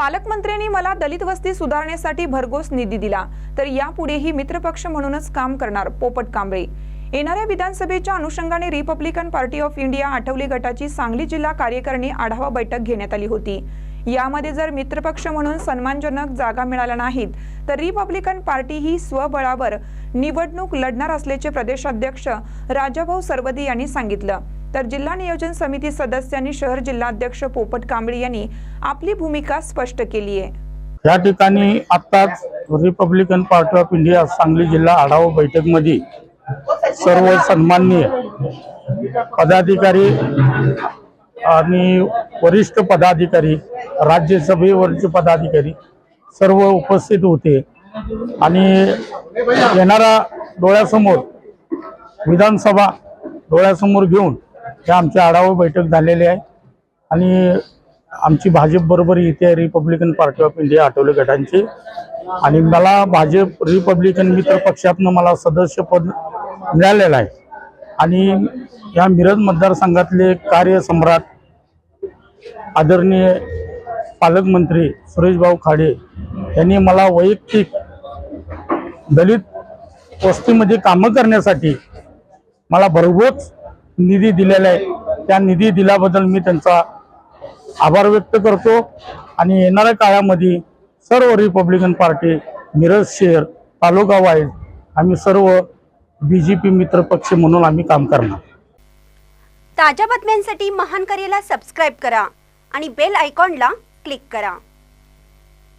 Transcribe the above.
पालकमंत्र्यांनी मला दलित वस्ती सुधारण्यासाठी भरघोस निधी दिला. तर यापुढेही मित्रपक्ष म्हणूनच काम करणार पोपट कांबळे. येणाऱ्या विधानसभेच्या अनुषंगाने Republican party of India Athawale गटाची सांगली जिल्हा कार्यकारिणी आढावा बैठक घेण्यात आली होती. यामध्ये जर मित्रपक्ष म्हणून सन्मानजनक जागा मिळाल्या नाहीत तर रिपब्लिकन पार्टी ही स्वबळावर निवडणूक लढणार असल्याचे प्रदेशाध्यक्ष राजाभाऊ सरवदी यांनी सांगितलं. तर जिल्हा नियोजन समिती सदस्यांनी शहर जिल्हाध्यक्ष पोपट कांबळे यांनी आपली भूमिका स्पष्ट केली आहे. या ठिकाणी आत्ताच Republican party of India Sangli जिल्हा आढावा बैठकमध्ये सर्व सन्माननीय पदाधिकारी आणि वरिष्ठ पदाधिकारी राज्यसभेवरचे पदाधिकारी सर्व उपस्थित होते. आणि येणारा डोळ्यासमोर विधानसभा डोळ्यासमोर घेऊन हे आमची आढावा बैठक झालेली आहे. आणि आमची भाजप बरोबर इथे आहे Republican party of India Athawale गटांची. आणि मला भाजप रिपब्लिकन मित्र पक्षातनं मला सदस्यपद मिळालेलं आहे. आणि या मिरज मतदारसंघातले कार्यसम्राट आदरणीय पालकमंत्री सुरेशभाऊ खाडे यांनी मला वैयक्तिक दलित वस्तीमध्ये कामं करण्यासाठी मला भरघोस निधी दिलेला आहे. त्या निधी दिल्याबद्दल मी त्यांचा आभार व्यक्त करतो. आणि येणाऱ्या काळामध्ये सर्व रिपब्लिकन पार्टी मिरज शहर तालुका वाईज आम्ही सर्व बी जे पी मित्र पक्ष म्हणून आम्ही काम करणार. ताज्या बातम्यांसाठी महान करेला सबस्क्राईब करा आणि बेल आयकॉनला क्लिक करा.